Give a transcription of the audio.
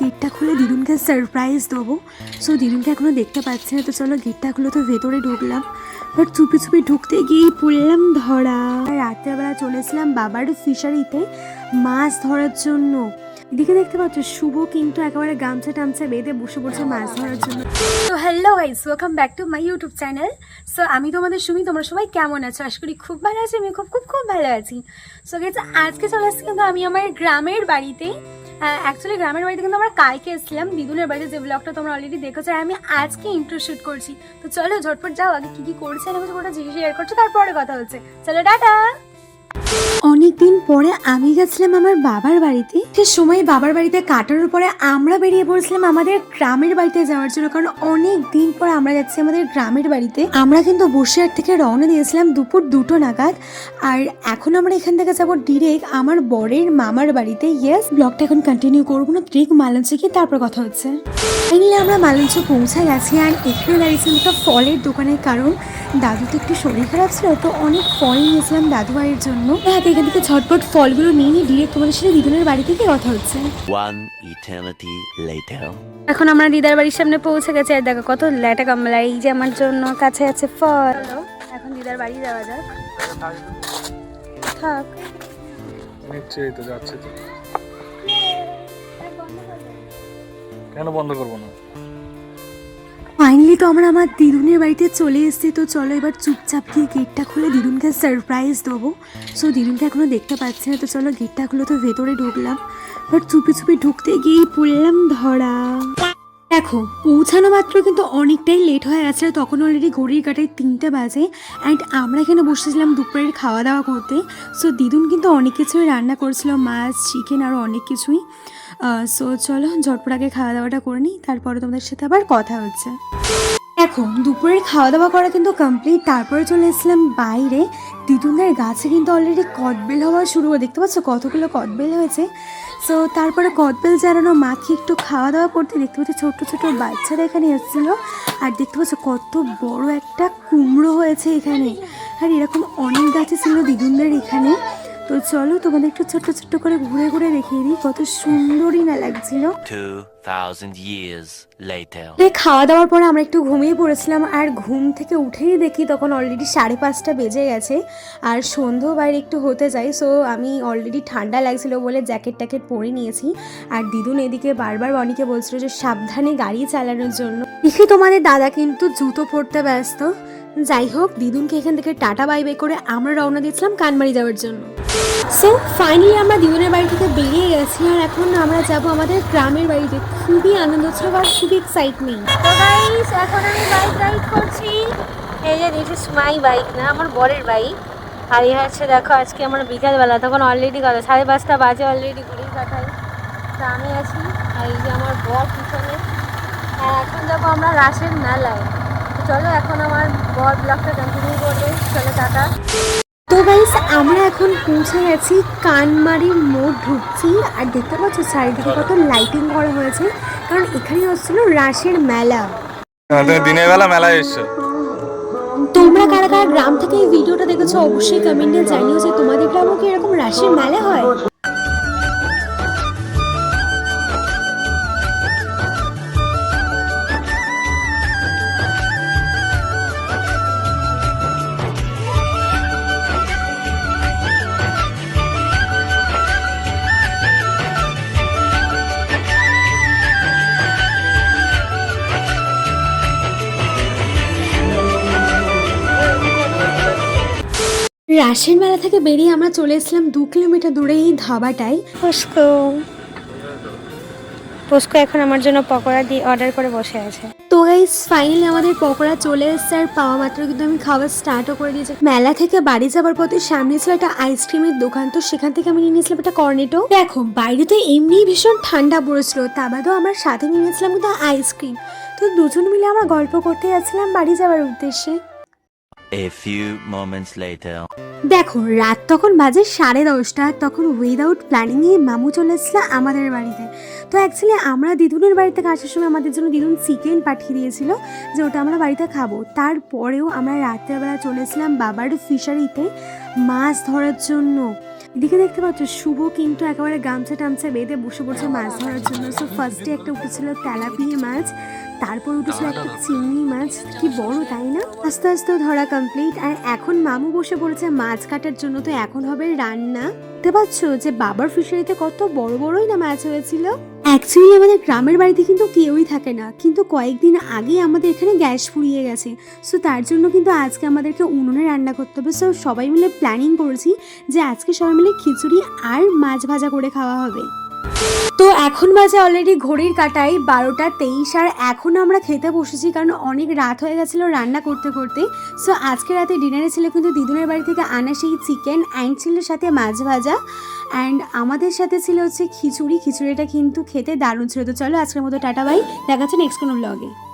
গেটটা খুলে দিদুনকে সারপ্রাইজ দেবো। সো দিদুনকে এখনও দেখতে পাচ্ছি না, তো চলো গেটটা খুলে তো ভেতরে ঢুকলাম। বাট চুপি চুপি ঢুকতে গিয়েই পড়লাম ধরা। রাত্রেবেলা চলেছিলাম বাবার ফিশারিতে মাছ ধরার জন্য। এদিকে দেখতে পাচ্ছ, শুভ কিন্তু একেবারে গামছা টামছা বেঁধে বসে পড়ছে মাছ ধরার জন্য। তো hello guys welcome back to my YouTube channel so আমি তোমাদের সুমি, তোমরা সবাই কেমন আছো? আশা করি খুব ভালো আছি, আমি খুব খুব খুব ভালো আছি। সো গেছ আজকে চলে আসছি কিন্তু আমি আমার গ্রামের বাড়িতে। অ্যাকচুয়ালি গ্রামের বাড়িতে কিন্তু আমরা কালকে এসেছিলাম দিদুনের বাড়িতে যে ব্লগটা তোমরা অলরেডি দেখেছ, আর আমি আজকে ইন্ট্রো শুট করছি। তো চলো, ঝটপট যাও, আগে কি কি করছে না কিছু ওটা শেয়ার করছ, তারপরে কথা হচ্ছে। চলো, টাটা! অনেকদিন পরে আমি গেছিলাম আমার বাবার বাড়িতে। সে সময় বাবার বাড়িতে কাটানোর পরে আমরা বেরিয়ে পড়েছিলাম আমাদের গ্রামের বাড়িতে যাওয়ার জন্য, কারণ অনেক দিন পর আমরা যাচ্ছি আমাদের গ্রামের বাড়িতে। আমরা কিন্তু বসিরহাট থেকে রওনা দিয়েছিলাম দুপুর দুটো নাগাদ, আর এখন আমরা এখান থেকে যাব ডিরেক্ট আমার বরের মামার বাড়িতে। ইয়েস ব্লগটা এখন কন্টিনিউ করব না ডিরেক্ট মালঞ্চে গিয়ে তারপর কথা হচ্ছে। ফাইনালি আমরা মালঞ্চ পৌঁছে গেছি, আর এখানে দাঁড়িয়েছিলাম একটা ফলের দোকানের কারণ। দাদু তো একটু শরীর খারাপ ছিল, তো অনেক ফল নিয়েছিলাম দাদু ভাইয়ের জন্য। হ্যাঁ এখান থেকে ঝটপট ফলগুলো নিয়ে নিয়ে ডিরেক্ট তোমাদের সাথে দিদুনের বাড়ি থেকে কথা হচ্ছে। One eternity later. এখন আমরা দিদার বাড়ির সামনে পৌঁছে গেছি আর দেখো কত ল্যাটা কামলা এই যে আমার জন্য কাছে আছে ফল। এখন দিদার বাড়ি যাওয়া যাক। থাক। নিশ্চয়ই তো যাচ্ছে তো। কেন বন্ধ করব না? ফাইনালি তো আমরা আমার দিদুনের বাড়িতে চলে এসেছি, তো চলো এবার চুপচাপ গিয়ে গেটটা খুলে দিদুনকে সারপ্রাইজ দেবো। সো দিদুনকে এখনও দেখতে পাচ্ছি না, তো চলো গেটটা খুলে তো ভেতরে ঢুকলাম। বাট চুপি চুপি ঢুকতে গিয়েই পড়লাম ধরা। দেখো, পৌঁছানো মাত্র কিন্তু অনেকটাই লেট হয়ে গেছিল তখন অলরেডি ঘড়ির কাটায় তিনটে বাজে অ্যান্ড আমরা এখানে বসেছিলাম দুপুরের খাওয়া দাওয়া করতে। সো দিদুন কিন্তু অনেক কিছুই রান্না করেছিল, মাছ চিকেন আরও অনেক কিছুই। সো চলো ঝটপট আগে খাওয়া দাওয়াটা করে নিই, তারপরে তোমাদের সাথে আবার কথা হচ্ছে। দেখো, দুপুরের খাওয়া দাওয়া করা কিন্তু কমপ্লিট তারপরে চলে এসেছিলাম বাইরে। দিদুনদের গাছে কিন্তু অলরেডি কদবেল হওয়া শুরু হয়ে দেখতে পাচ্ছ কতগুলো কদবেল হয়েছে। সো তারপরে কদবেল জ্বালানো মাখি একটু খাওয়া দাওয়া করতে, দেখতে পাচ্ছি ছোট্ট ছোট বাচ্চারা এখানে এসেছিল। আর দেখতে পাচ্ছ কত বড় একটা কুমড়ো হয়েছে এখানে। আর এরকম অনেক গাছে ছিল দিদুনদের এখানে। তো চলো তোমাদের একটু ছোট্ট ছোট্ট করে ঘুরে ঘুরে দেখিয়ে দিই কত সুন্দরই না লাগছিল। খাওয়া দাওয়ার পরে আমরা একটু ঘুমিয়ে পড়েছিলাম আর ঘুম থেকে উঠেই দেখি তখন অলরেডি সাড়ে পাঁচটা বেজে গেছে আর সন্ধ্যেও বাইরে একটু হতে যাই সো আমি অলরেডি ঠান্ডা লাগছিল বলে জ্যাকেট ট্যাকেট পরে নিয়েছি। আর দিদুন এদিকে বারবার অনেকে বলছিল যে সাবধানে গাড়ি চালানোর জন্য। দেখি তোমাদের দাদা কিন্তু জুতো পরতে ব্যস্ত। যাই হোক দিদুনকে এখান থেকে টাটা বাই বাই করে আমরা রওনা দিয়েছিলাম কানমারি যাওয়ার জন্য। সো ফাইনালি আমরা দিদুনের বাড়ি থেকে বেরিয়ে গেছি আর এখন আমরা যাব আমাদের গ্রামের বাড়িতে। খুবই আনন্দ ছিল আর খুবই এক্সাইটমেন্ট তো এখন আমি বাইক রাইড করছি। এই যে দিস ইজ মাই বাইক না, আমার বরের বাইক আর এই হচ্ছে, দেখো, আজকে আমার বিকালবেলা, তখন অলরেডি কত, সাড়ে পাঁচটা বাজে অলরেডি ঘুরে কাটাই গ্রামে আছি, আর এই যে আমার বর পিছনে। আর এখন যাব আমরা রাসের মেলায়। চলো, এখন আমার বর ব্লগটা কন্টিনিউ করবে। চলো, টাটা। তো এখন পৌঁছে গেছি কানমারির মোড় ঢুকছি। আর দেখতে পাচ্ছ চারিদিকে কত লাইটিং করা হয়েছে। কারণ এখানে হচ্ছিল রাসের মেলা। দিনের বেলা মেলা এসছে। তোমরা কারা কারা গ্রাম থেকে এই ভিডিওটা দেখেছ অবশ্যই কমেন্টে জানিও যে তোমাদের গ্রামও কি এরকম রাসের মেলা হয়? রাসের মেলা থেকে বেরিয়ে আমরা চলে এসেছিলাম দু কিলোমিটার দূরে এই ধাবাটায়। পুষ্কো। পুষ্কো এখন আমার জন্য পকোড়া দিয়ে অর্ডার করে বসে আছে। তো গাইস ফাইনালি আমাদের পকোড়া চলে এসেছে আর পাওয়া মাত্র কিন্তু আমি খাওয়া স্টার্টও করে দিয়েছি। মেলা থেকে বাড়ি যাবার পথে সামনে ছিল একটা আইসক্রিমের দোকান তো সেখান থেকে আমি নিয়ে নিয়েছিলাম একটা কর্নেটো দেখো বাইরে তো এমনিই ভীষণ ঠান্ডা পড়েছিল তা বাদেও আমার সাথে নিয়ে নিয়েছিলাম কিন্তু আইসক্রিম তো দুজন মিলে আমরা গল্প করতে যাচ্ছিলাম বাড়ি যাওয়ার উদ্দেশ্যে। A few moments later. দেখো, রাত তখন বাজে সাড়ে দশটা, তখন উইদাউট প্ল্যানিং এ মামু চলে এসেছিল আমাদের বাড়িতে। তো অ্যাকচুয়ালি আমরা দিদুনের বাড়ি থেকে আসার সময় আমাদের জন্য দিদুন চিকেন পাঠিয়ে দিয়েছিল যে ওটা আমরা বাড়িতে খাব। তারপরেও আমরা রাত্রেবেলা চলে এসলাম বাবার ফিশারিতে মাছ ধরার জন্য। এদিকে দেখতে পাচ্ছ, শুভ কিন্তু একেবারে গামছা টামছা বেঁধে বসে পড়ছে মাছ ধরার জন্য। সো ফার্স্টে একটা উঠেছিল তেলাপিয়া মাছ, তারপর উঠেছিল একটা চিংড়ি মাছ। কি বড়, তাই না? আস্তে আস্তে ধরা কমপ্লিট আর এখন মামু বসে পড়েছে মাছ কাটার জন্য, তো এখন হবে রান্না। দেখতে পাচ্ছ যে বাবার ফিশারিতে কত বড় বড়ই না মাছ হয়েছিল। অ্যাকচুয়ালি আমাদের গ্রামের বাড়িতে কিন্তু কেউই থাকে না। কিন্তু কয়েকদিন আগে আমাদের এখানে গ্যাস ফুরিয়ে গেছে। সো তার জন্য কিন্তু আজকে আমাদেরকে উনুনে রান্না করতে হবে। সো সবাই মিলে প্ল্যানিং করেছি যে আজকে সবাই মিলে খিচুড়ি আর মাছ ভাজা করে খাওয়া হবে। তো এখন বাজে অলরেডি ঘড়ির কাটাই বারোটা তেইশ আর এখন আমরা খেতে বসেছি কারণ অনেক রাত হয়ে গেছিল রান্না করতে করতে। সো আজকে রাতে ডিনারে ছিল কিন্তু দিদুনের বাড়ি থেকে আনা সেই চিকেন অ্যান্ড ছিল সাথে মাছ ভাজা। অ্যান্ড আমাদের সাথে ছিল হচ্ছে খিচুড়ি, খিচুড়িটা কিন্তু খেতে দারুণ ছিল। তো চলো আজকের মতো টাটা বাই দেখাচ্ছে নেক্সট কোনো ব্লগে